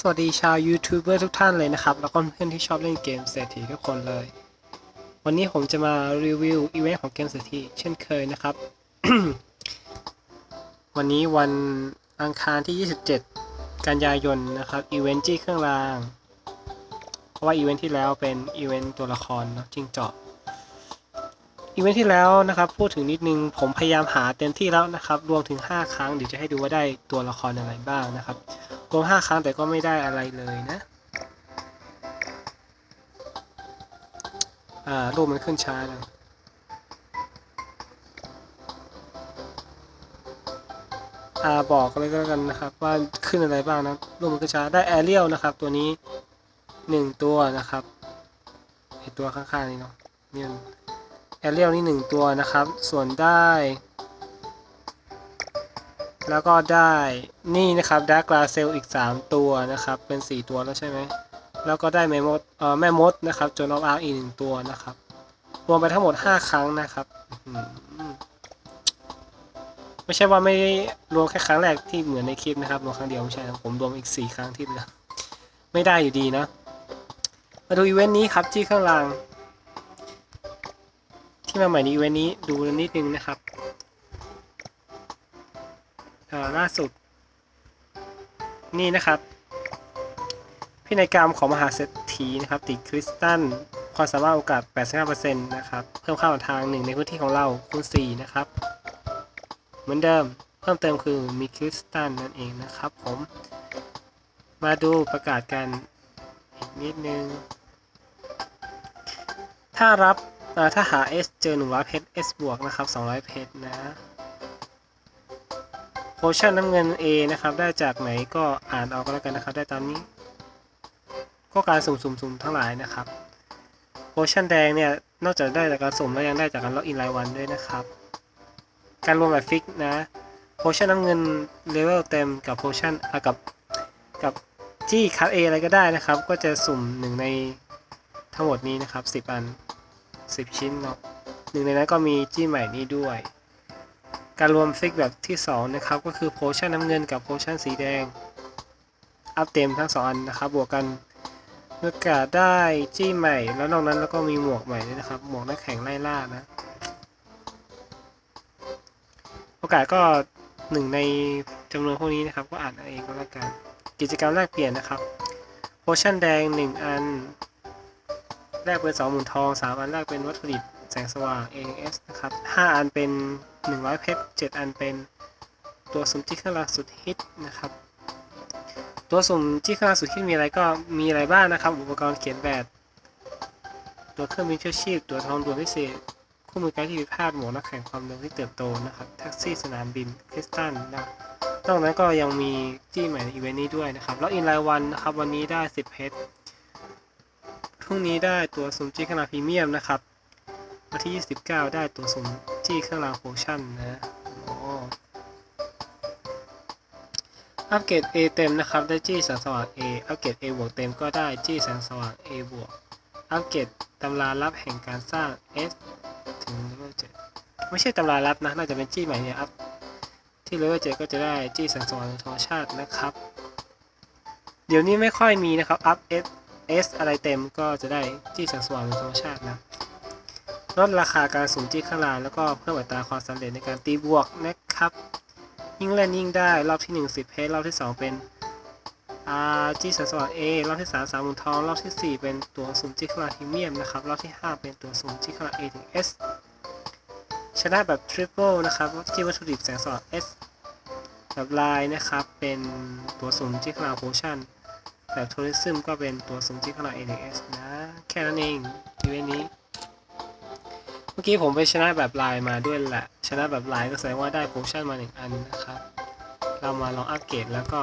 สวัสดีชาวยูทูบเบอร์ทุกท่านเลยนะครับ แล้วก็เพื่อนที่ชอบเล่นเกมเศรษฐีทุกคนเลย วันนี้ผมจะมารีวิวอีเวนต์ของเกมเศรษฐีเช่นเคยนะครับ วันนี้วันอังคารที่ 27 กันยายนนะครับอีเวนต์จี้เครื่องราง เพราะว่าอีเวนต์ที่แล้วเป็นอีเวนต์ตัวละครเนอะจิงเจาะอีเวนต์ที่แล้วนะครับพูดถึงนิดนึงผมพยายามหาเต็มที่แล้วนะครับ รวมถึง 5 ครั้งเดี๋ยวจะให้ดูว่าได้ตัวละครอะไรบ้างนะครับ รวมห้าครั้งแต่ก็ไม่ได้อะไรเลยนะ อ่ารูปมันขึ้นช้านะอ่าบอกเลยก็แล้วกันนะครับว่าขึ้นอะไรบ้างนะรูปมันขึ้นช้าได้แอเรียลนะครับ ตัวนี้หนึ่งตัวนะครับไอตัวข้างๆนี่เนาะนี่แอเรียลนี่หนึ่งตัวนะครับ ส่วนได้ แล้วก็ได้นี่นะครับดาร์กลาเซลอีก 3 ตัวนะครับ เป็น 4 ตัวแล้วใช่ไหมแล้วก็ได้แม่มดเอ่อแม่มดนะครับจนออฟอาร์อีกหนึ่งตัวนะครับ รวมไปทั้งหมด 5 ครั้งนะครับไม่ใช่ว่าไม่ได้รวมแค่ครั้งแรกที่เหมือนในคลิปนะครับรวมครั้งเดียวไม่ใช่ผมรวมอีก 4 ครั้งที่เหลือไม่ได้อยู่ดีนะ มาดูอีเวนต์นี้ครับที่ข้างล่างที่มาใหม่ในอีเวนต์นี้ดูนิดนึงนะครับ ล่าสุด นี่นะครับ พินัยกรรมของมหาเศรษฐีนะครับ ติดคริสตัลความสามารถโอกาส 85%นะครับ เพิ่มค่าทางหนึ่งในพื้นที่ของเราคูณ4นะครับ เหมือนเดิม เพิ่มเติมคือมีคริสตัลนั่นเองนะครับผม มาดูประกาศกันอีกนิดนึง ถ้ารับถ้าหา S เจอ100เพชร S บวกนะครับ 200 เพชรนะ โพชั่นน้ำเงิน A นะครับ ได้จากไหนก็อ่านเอาก็แล้วกันนะครับ ได้ตามนี้ ก็การสุ่มสุ่มสุ่มทั้งหลายนะครับโพชั่นแดงเนี่ย นอกจากได้จากการสุ่มแล้วยังได้จากการล็อกอินรายวันด้วยนะครับ การรวมแบบฟิกนะโพชั่นน้ำเงินเลเวลเต็มกับโพชั่นอะกับกับจี้คัด A อะไรก็ได้นะครับ ก็จะสุ่มหนึ่งในทั้งหมดนี้นะครับ 10 อัน 10 ชิ้นเนาะหนึ่งในนั้นก็มีจี้ใหม่นี้ด้วย การรวมฟิกแบบที่ 2 นะครับ ก็คือโพชั่นน้ำเงินกับโพชั่นสีแดง อัพเต็มทั้ง 2 อันนะครับ บวกกันโอกาได้จี้ใหม่ แล้วนอกนั้นแล้วก็มีหมวกใหม่ด้วยนะครับ หมวกนักแข่งไล่ล่านะ โอกาสก็หนึ่งในจำนวนพวกนี้นะครับ ก็อ่านเองก็แล้วกัน กิจกรรมแลกเปลี่ยนนะครับ โพชั่นแดง 1 อัน แลกเป็น2หมื่นทอง 3 อันแลกเป็นวัตถุดิบแสงสว่าง AS นะครับ 5 อันเป็น 100 เพชร 7 อันเป็นตัวสุ่มที่ข้างล่างสุดฮิตนะครับ ตัวสุ่มที่ข้างล่างสุดฮิตมีอะไรก็มีอะไรบ้างนะครับ อุปกรณ์เขียนแบบ ตัวเครื่องบินเชื่อชีพ ตัวทองด่วนพิเศษ คู่มือการที่ผิพลาดหมวกนักแข่งความเร็วที่เติบโตนะครับ แท็กซี่สนามบินคริสตัลนะนอกนั้นก็ยังมีที่ใหม่ในอีเวนต์นี้ด้วยนะครับ แล้วอินรายวันนะครับ วันนี้ได้ 10 เพชร พรุ่งนี้ได้ตัวสุ่มจีขนาดพรีเมียมนะครับวันที่ 29 ได้ตัวสุ่ม จี้เครื่องรางโพชั่นนะอัปเกรด A เต็มนะครับ ได้จี้แสงสว่าง A อัปเกรด A บวกเต็มก็ได้จี้แสงสว่าง A บวกอัปเกรดตำราลับแห่งการสร้าง S ถึงเลเวล7ไม่ใช่ตำราลับนะ น่าจะเป็นจี้ใหม่เนี่ยอัพที่เลเวล7ก็จะได้จี้แสงสว่างธรรมชาตินะครับ เดี๋ยวนี้ไม่ค่อยมีนะครับ อัพ S S อะไรเต็มก็จะได้จี้แสงสว่างธรรมชาตินะ ลดราคาการสุ่มจี้ข้างล่างแล้วก็เพิ่มอัตราความสำเร็จในการตีบวกนะครับ ยิ่งเล่นยิ่งได้รอบที่1 10เพชรรอบที่ 2 เป็นอาจี้แสงสว่าง A รอบที่3 3หมุนทองรอบทีสี่ 4 เป็นตัวสุ่มจี้ข้างล่างพรีเมียมนะครับรอบที่ 5 เป็นตัวสุ่มจี้ข้างล่าง A ถึง S ชนะแบบทริปเปิลนะครับที่วัตถุดิบแสงสว่าง S แบบลายนะครับเป็นตัวสุ่มจี้ข้างล่างโพชั่นแบบทัวริซึมก็เป็นตัวสุ่มจี้ข้างล่าง A ถึง S นะแค่นั้นเองอีเวนต์นี้ เมื่อกี้ผมไปชนะแบบลายมาด้วยแหละ ชนะแบบลายก็แสดงว่าได้โพชั่นมาหนึ่งอันนะครับ เรามาลองอัปเกรดแล้วก็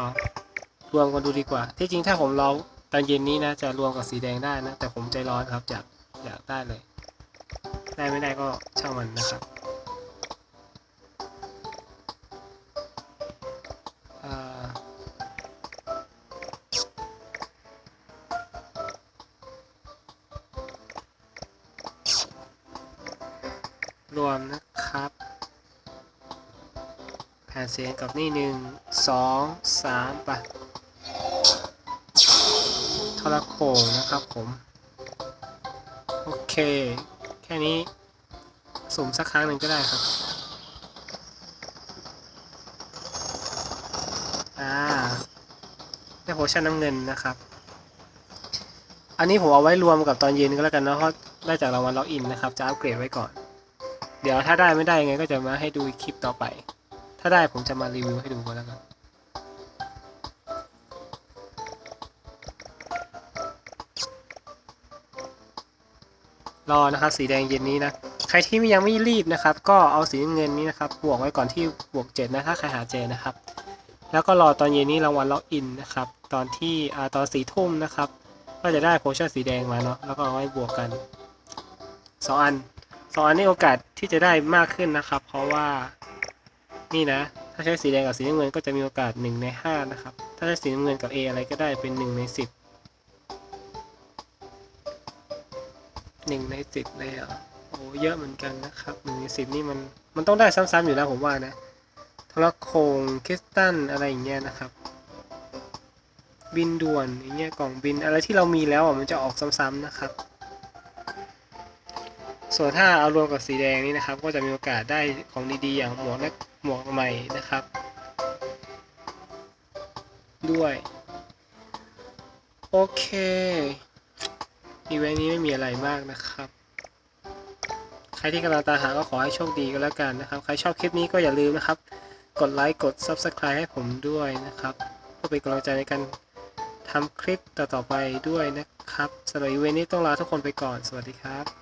รวมกันดูดีกว่า ที่จริงถ้าผมลอตอนเย็นนี้นะจะรวมกับสีแดงได้นะ แต่ผมใจร้อนครับอยากอยากได้เลย ได้ไม่ได้ก็ช่างมันนะครับ รวมนะครับ แผ่นเสียงกับนี่หนึ่งสองสามไปทรโขงนะครับผม โอเค แค่นี้สุ่มสักครั้งหนึ่งก็ได้ครับ อ่าได้โพชั่นน้ำเงินนะครับ อันนี้ผมเอาไว้รวมกับตอนเย็นก็แล้วกันเนาะเพราะได้จากรางวัลล็อกอินนะครับ จะอัปเกรดไว้ก่อน เดี๋ยวถ้าได้ไม่ได้ยังไงก็จะมาให้ดูคลิปต่อไป ถ้าได้ผมจะมารีวิวให้ดูก็แล้วกันรอนะครับสีแดงเย็นนี้นะ ใครที่ยังไม่รีบนะครับ ก็เอาสีเงินนี้นะครับบวกไว้ก่อนที่บวกเจ็ดนะถ้าใครหาเจนะครับ แล้วก็รอตอนเย็นนี้รางวัลล็อกอินนะครับ ตอนที่อ่าตอนสี่ทุ่มนะครับ ก็จะได้โพชั่นสีแดงมาเนาะแล้วก็เอาไว้บวกกันสองอัน ออันนี้โอกาสที่จะได้มากขึ้นนะครับ เพราะว่านี่นะ ถ้าใช้สีแดงกับสีน้ำเงินก็จะมีโอกาสหนึ่งในห้านะครับ ถ้าใช้สีน้ำเงินกับ A อะไรก็ได้เป็นหนึ่งในสิบหนึ่งในสิบเลยเหรอโอ้เยอะเหมือนกันนะครับหนึ่งในสิบนี่มันมันต้องได้ซ้ำๆอยู่แล้วผมว่านะทรโคงคริสตัลอะไรอย่างเงี้ยนะครับ บินด่วนอย่างเงี้ยกล่องบินอะไรที่เรามีแล้วอะมันจะออกซ้ำๆนะครับ ส่วนถ้าเอารวมกับสีแดงนี่นะครับ ก็จะมีโอกาสได้ของดีๆอย่างหมวกนักหมวกใหม่นะครับ ด้วย โอเคอีเวนต์นี้ไม่มีอะไรมากนะครับ ใครที่กำลังตามหาก็ขอให้โชคดีก็แล้วกันนะครับ ใครชอบคลิปนี้ก็อย่าลืมนะครับ กดไลค์กด Subscribe ให้ผมด้วยนะครับเพื่อเป็นกำลังใจในการทำคลิปต่อๆไปด้วยนะครับสำหรับอีเวนต์นี้ต้องลาทุกคนไปก่อน สวัสดีครับ